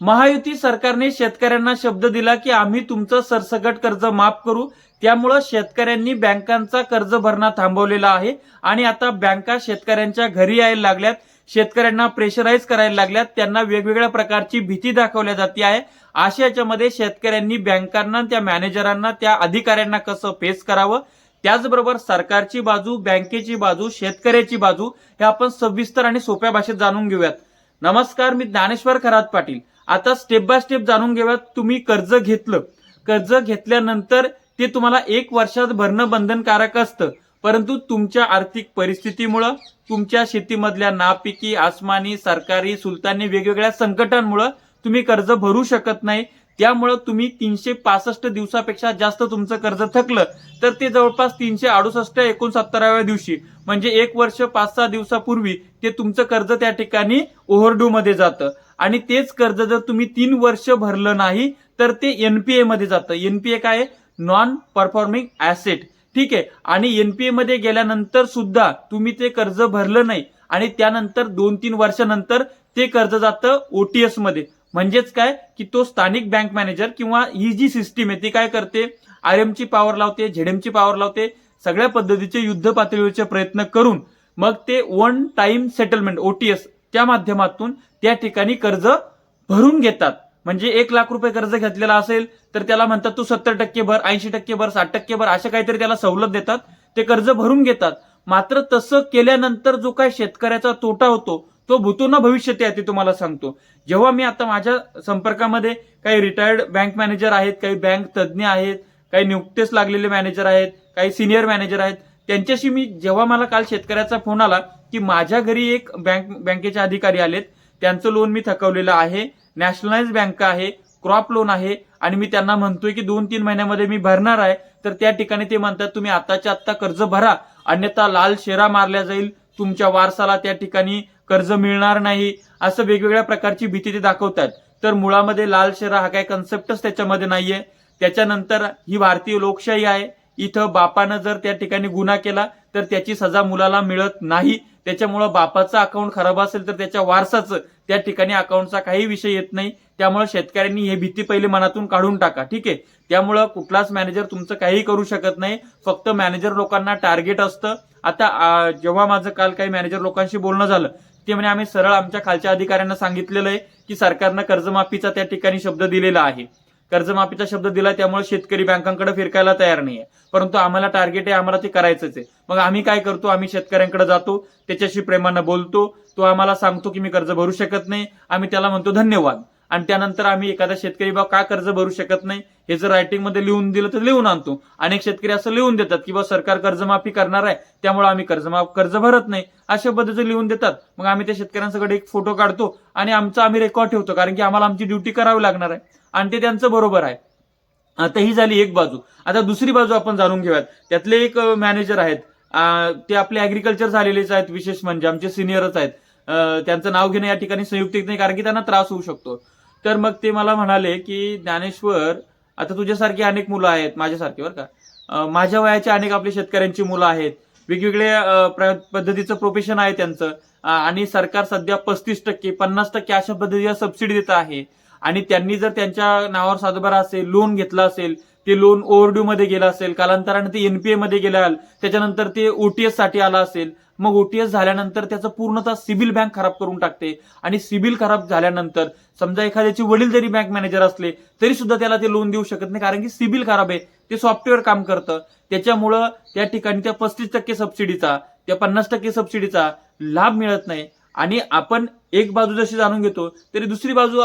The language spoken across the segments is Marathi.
महायुती सरकारने शेतकऱ्यांना शब्द दिला की आम्ही तुमचं सरसकट कर्ज माफ करू. त्यामुळं शेतकऱ्यांनी बँकांचा कर्ज भरणा थांबवलेला आहे. आणि आता बँका शेतकऱ्यांच्या घरी यायला लागल्यात. शेतकऱ्यांना प्रेशराईज करायला लागल्यात. त्यांना वेगवेगळ्या प्रकारची भीती दाखवल्या जाते आहे. अशा याच्यामध्ये शेतकऱ्यांनी बँकांना त्या मॅनेजरांना त्या अधिकाऱ्यांना कसं फेस करावं? त्याचबरोबर सरकारची बाजू बँकेची बाजू शेतकऱ्याची बाजू हे आपण सविस्तर आणि सोप्या भाषेत जाणून घेऊयात. नमस्कार मी ज्ञानेश्वर खरात पाटील. आता स्टेप बाय स्टेप जाणून घेऊयात तुम्ही कर्ज घेतलं. कर्ज घेतल्यानंतर ते तुम्हाला एक वर्षात भरणं बंधनकारक असतं. परंतु तुमच्या आर्थिक परिस्थितीमुळं तुमच्या शेतीमधल्या नापिकी आसमानी सरकारी सुलतानी वेगवेगळ्या संकटांमुळं तुम्ही कर्ज भरू शकत नाही. त्यामुळं तुम्ही तीनशे पासष्ट दिवसापेक्षा जास्त तुमचं कर्ज थकलं तर ते जवळपास तीनशे अडुसष्ट एकोणसत्तराव्या दिवशी म्हणजे एक वर्ष पाच सहा दिवसापूर्वी ते तुमचं कर्ज त्या ठिकाणी ओव्हरड्यू मध्ये जातं. आणि तेच कर्ज जर तुम्ही तीन वर्ष भरलं नाही तर ते एनपीए मध्ये जातं. एनपीए काय नॉन परफॉर्मिंग ऍसेट ठीक आहे? आणि एनपीए मध्ये गेल्यानंतर सुद्धा तुम्ही ते कर्ज भरलं नाही आणि त्यानंतर दोन तीन वर्षानंतर ते कर्ज जातं ओटीएसमध्ये. म्हणजेच काय? की तो स्थानिक बँक मॅनेजर किंवा ही जी सिस्टीम आहे ती काय करते? आर एमची पॉवर लावते झेडएमची पॉवर लावते सगळ्या पद्धतीचे युद्ध पातळीवरचे प्रयत्न करून मग ते वन टाइम सेटलमेंट ओटीएस त्या माध्यमातून त्या ठिकाणी कर्ज भरून घेतात. म्हणजे एक लाख रुपये कर्ज घेतलेला असेल तर त्याला म्हणतात तू सत्तर टक्के भर ऐंशी टक्के भर साठ टक्के भर अशा काहीतरी त्याला सवलत देतात. ते कर्ज भरून घेतात. मात्र तसं केल्यानंतर जो काही शेतकऱ्याचा तोटा होतो तो भूतूर्ण भविष्य भविष्यात आहे ते तुम्हाला सांगतो. जेव्हा मी आता माझ्या संपर्कामध्ये काही रिटायर्ड बँक मॅनेजर आहेत काही बँक तज्ज्ञ आहेत काही नुकतेच लागलेले मॅनेजर आहेत काही सिनियर मॅनेजर आहेत त्यांच्याशी मी जेव्हा मला काल शेतकऱ्याचा फोन आला की माझ्या घरी एक बँक बँकेचे अधिकारी आलेत त्यांचं लोन मी थकवलेलं आहे नॅशनलाइज बँक आहे क्रॉप लोन आहे आणि मी त्यांना म्हणतोय की दोन तीन महिन्यामध्ये मी भरणार आहे तर त्या ठिकाणी ते म्हणतात तुम्ही आताच्या आत्ता कर्ज भरा अन्यथा लाल शेरा मारल्या जाईल तुमच्या वारसाला त्या ठिकाणी कर्ज मिळणार नाही असं वेगवेगळ्या प्रकारची भीती ते दाखवतात. तर मुळामध्ये लाल शेरा हा काय कन्सेप्टच त्याच्यामध्ये नाहीये. त्याच्यानंतर ही भारतीय लोकशाही आहे. इथं बापानं जर त्या ठिकाणी गुन्हा केला तर त्याची सजा मुलाला मिळत नाही. त्याच्यामुळं बापाचं अकाउंट खराब असेल तर त्याच्या वारसाचं त्या ठिकाणी अकाउंटचा काही विषय येत नाही. त्यामुळे शेतकऱ्यांनी हे भीती पहिले मनातून काढून टाका ठीक आहे? त्यामुळं कुठलाच मॅनेजर तुमचं काहीही करू शकत नाही फक्त मॅनेजर लोकांना टार्गेट असतं. आता जेव्हा माझं काल काही मॅनेजर लोकांशी बोलणं झालं ते म्हणे आम्ही सरळ आमच्या खालच्या अधिकाऱ्यांना सांगितलेलं आहे की सरकारनं कर्जमाफीचा त्या ठिकाणी शब्द दिलेला आहे. कर्जमाफीचा शब्द दिला त्यामुळे शेतकरी बँकांकडे फिरकायला तयार नाहीये. परंतु आम्हाला टार्गेट आहे आम्हाला ते करायचंच आहे. मग आम्ही काय करतो? आम्ही शेतकऱ्यांकडे जातो त्याच्याशी प्रेमानं बोलतो. तो आम्हाला सांगतो की मी कर्ज भरू शकत नाही. आम्ही त्याला म्हणतो धन्यवाद. आणि त्यानंतर आम्ही एखादा शेतकरी बा का कर्ज भरू शकत नाही हे जर रायटिंगमध्ये लिहून दिलं तर लिहून आणतो. अनेक शेतकरी असं लिहून देतात की बा सरकार कर्जमाफी करणार आहे त्यामुळे आम्ही कर्जमाफ कर्ज भरत नाही. अशा पद्धतीचं लिहून देतात. मग आम्ही त्या शेतकऱ्यांसकडे एक फोटो काढतो आणि आमचा आम्ही रेकॉर्ड ठेवतो कारण की आम्हाला आमची ड्युटी करावी लागणार आहे. आणि ते त्यांचं बरोबर आहे. आता ही झाली एक बाजू. आता दुसरी बाजू आपण जाणून घेऊयात. त्यातले एक मॅनेजर आहेत. ते आपले अॅग्रिकल्चर झालेलेच आहेत विशेष म्हणजे आमचे सिनियरच आहेत. त्यांचं नाव घेणं या ठिकाणी संयुक्तिक नाही कारण की त्यांना त्रास होऊ शकतो. तर मग ते मला म्हणाले की ज्ञानेश्वर आता तुझ्यासारखी अनेक मुलं आहेत माझ्यासारखी बरं का. माझ्या वयाच्या अनेक आपले शेतकऱ्यांची मुलं आहेत. वेगवेगळ्या प्र- पद्धतीचं प्रोफेशन आहे त्यांचं. आणि सरकार सध्या पस्तीस टक्के पन्नास टक्के अशा पद्धतीला सबसिडी देत आहे. आणि त्यांनी जर त्यांच्या नावावर सातबारा असेल लोन घेतलं असेल ते लोन ओव्हरड्यू मध्ये गेलं असेल कालांतराने ते एनपीए मध्ये गेलं त्याच्यानंतर ते ओटीएससाठी आलं असेल मग ओटीएस झाल्यानंतर त्याचं पूर्णतः सिबिल बँक खराब करून टाकते. आणि सिबिल खराब झाल्यानंतर समजा एखाद्याचे वडील जरी बँक मॅनेजर असले तरी सुद्धा त्याला ते लोन देऊ शकत नाही कारण की सिबिल खराब आहे. ते सॉफ्टवेअर काम करतं. त्याच्यामुळं त्या ठिकाणी त्या पस्तीस टक्के सबसिडीचा त्या पन्नास टक्के सबसिडीचा लाभ मिळत नाही. आणि आपण एक बाजू जशी जाणून घेतो तरी दुसरी बाजू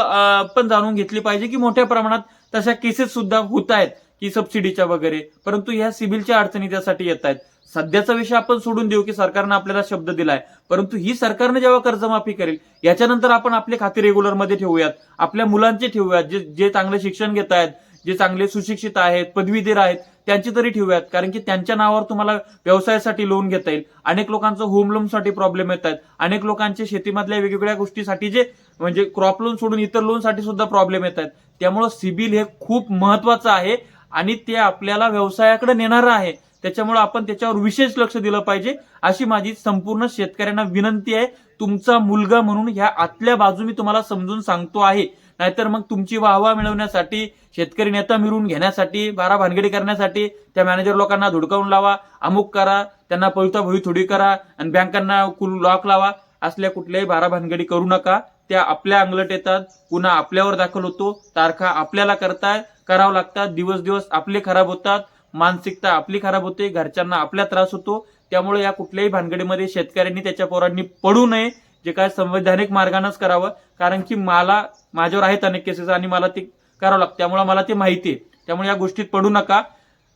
पण जाणून घेतली पाहिजे की मोठ्या प्रमाणात तशा केसेस सुद्धा होत आहेत की सबसिडीच्या वगैरे. परंतु ह्या सिबिलच्या अडचणी त्यासाठी येत आहेत. सध्याचा विषय आपण सोडून देऊ की सरकारनं आपल्याला शब्द दिलाय. परंतु ही सरकारनं जेव्हा कर्जमाफी करेल याच्यानंतर आपण आपले खाते रेग्युलरमध्ये ठेवूयात आपल्या मुलांचे ठेवूयात जे जे चांगले शिक्षण घेत आहेत जे चांगले सुशिक्षित आहेत पदवीधर आहेत त्यांची तरी ठेवूयात. कारण की त्यांच्या नावावर तुम्हाला व्यवसायासाठी लोन घेता येईल. अनेक लोकांचं होम लोनसाठी प्रॉब्लेम येत आहेत. अनेक लोकांचे शेतीमधल्या वेगवेगळ्या गोष्टीसाठी जे म्हणजे क्रॉप लोन सोडून इतर लोनसाठी सुद्धा प्रॉब्लेम येत आहेत. त्यामुळं सिबिल हे खूप महत्वाचं आहे आणि ते आपल्याला व्यवसायाकडे नेणारं आहे. त्याच्यामुळे आपण त्याच्यावर विशेष लक्ष दिलं पाहिजे. अशी माझी संपूर्ण शेतकऱ्यांना विनंती आहे. तुमचा मुलगा म्हणून ह्या आतल्या बाजू मी तुम्हाला समजून सांगतो आहे. नाहीतर मग तुमची वाहवा मिळवण्यासाठी शेतकरी नेता मिळवून घेण्यासाठी बारा भानगडी करण्यासाठी त्या मॅनेजर लोकांना धुडकावून लावा अमुक करा त्यांना पळता भोई थोडी करा आणि बँकांना कुल लॉक लावा. असल्या कुठल्याही बारा भानगडी करू नका. त्या आपल्या अंगलट येतात. पुन्हा आपल्यावर दाखल होतो. तारखा आपल्याला करताय. करावं लागतात. दिवस दिवस आपले खराब होतात. मानसिकता आपली खराब होते घरच्यांना आपला त्रास होतो. त्यामुळे या कुठल्याही भानगडीमध्ये शेतकऱ्यांनी त्याच्या पोरांनी पडू नये जे काय संवैधानिक मार्गानंच करावं. कारण की मला माझ्यावर आहेत अनेक केसेस आणि मला ते करावं लागतं. त्यामुळे मला ते माहिती आहे. त्यामुळे या गोष्टीत पडू नका.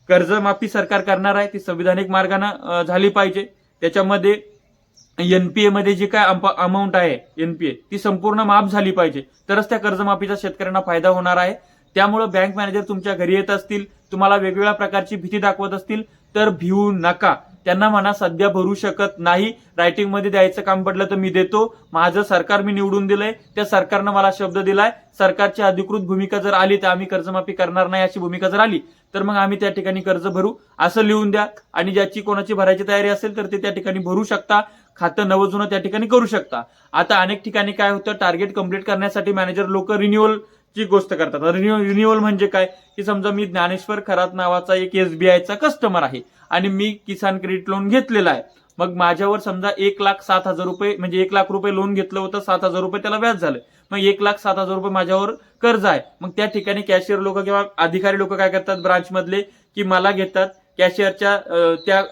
कर्जमाफी सरकार करणार आहे. ती संविधानिक मार्गानं झाली पाहिजे. त्याच्यामध्ये एनपीए मध्ये जी काय अमाऊंट आहे एनपीए ती संपूर्ण माफ झाली पाहिजे. तरच त्या कर्जमाफीचा शेतकऱ्यांना फायदा होणार आहे. त्यामुळे बँक मॅनेजर तुमच्या घरी येत असतील. तुम्हाला वेगवेगळ्या प्रकारची भीती दाखवत असतील तर भिवू नका. त्यांना म्हणा सध्या भरू शकत नाही. रायटिंगमध्ये द्यायचं काम पडलं तर मी देतो. माझं सरकार मी निवडून दिलंय. त्या सरकारनं मला शब्द दिलाय. सरकारची अधिकृत भूमिका जर आली तर आम्ही कर्जमाफी करणार नाही अशी भूमिका जर आली तर मग आम्ही त्या ठिकाणी कर्ज भरू. असं लिहून द्या. आणि ज्याची कोणाची भरायची तयारी असेल तर ते त्या ठिकाणी भरू शकता. खातं नवं जुनं त्या ठिकाणी करू शकता. आता अनेक ठिकाणी काय होतं? टार्गेट कंप्लीट करण्यासाठी मॅनेजर लोक रिन्युअल ची गोष्ट करतात. रिन्युअल म्हणजे काय? की समजा मी ज्ञानेश्वर खरात नावाचा एक एसबीआयचा कस्टमर आहे आणि मी किसान क्रेडिट लोन घेतलेला आहे. मग माझ्यावर समजा एक लाख सात हजार रुपये म्हणजे एक लाख रुपये लोन घेतलं होतं सात हजार रुपये त्याला व्याज झालं. मग एक लाख सात हजार रुपये माझ्यावर कर्ज आहे. मग त्या ठिकाणी कॅशियर लोक किंवा अधिकारी लोक काय करतात ब्रांच मधले? की मला घेतात कॅशियरच्या त्या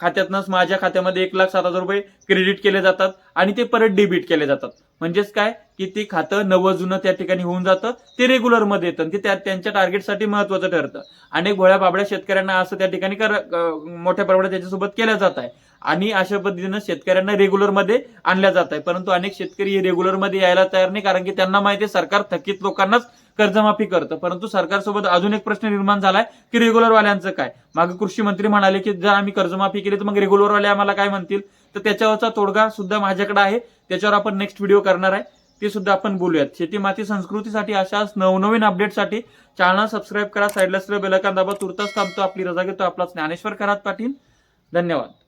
खात्यातनंच माझ्या खात्यामध्ये एक लाख सात हजार रुपये क्रेडिट केले जातात आणि ते परत डेबिट केले जातात. म्हणजेच काय? की ते खातं नवं जुनं त्या ठिकाणी होऊन जातं ते रेग्युलरमध्ये येतं आणि ते त्या- त्यांच्या टार्गेटसाठी महत्वाचं ठरतं. अनेक भोळ्या बाबड्या शेतकऱ्यांना असं त्या ठिकाणी कर- मोठ्या प्रमाणात त्याच्यासोबत केल्या जात आहे. आणि अशा पद्धतीनं शेतकऱ्यांना रेग्युलरमध्ये आणल्या जात आहे. परंतु अनेक शेतकरी हे रेग्युलरमध्ये यायला तयार नाही कारण की त्यांना माहिती सरकार थकीत लोकांनाच कर्जमाफी करतं. परंतु सरकारसोबत अजून एक प्रश्न निर्माण झालाय की रेग्युलरवाल्यांचं काय? मागे कृषी मंत्री म्हणाले की जर आम्ही कर्जमाफी केली तर मग रेग्युलरवाले आम्हाला काय म्हणतील? तर त्याच्यावरचा तोडगा सुद्धा माझ्याकडे आहे. त्याच्यावर आपण नेक्स्ट व्हिडिओ करणार आहे. ते सुद्धा आपण बोलूयात. शेती माती संस्कृतीसाठी अशाच नवनवीन अपडेटसाठी चॅनल सबस्क्राईब करा. साईडला असलेलं बेलकान दाबा. तुर्तास थांबतो. आपली रजा घेतो. आपला ज्ञानेश्वर करात पाटील. धन्यवाद.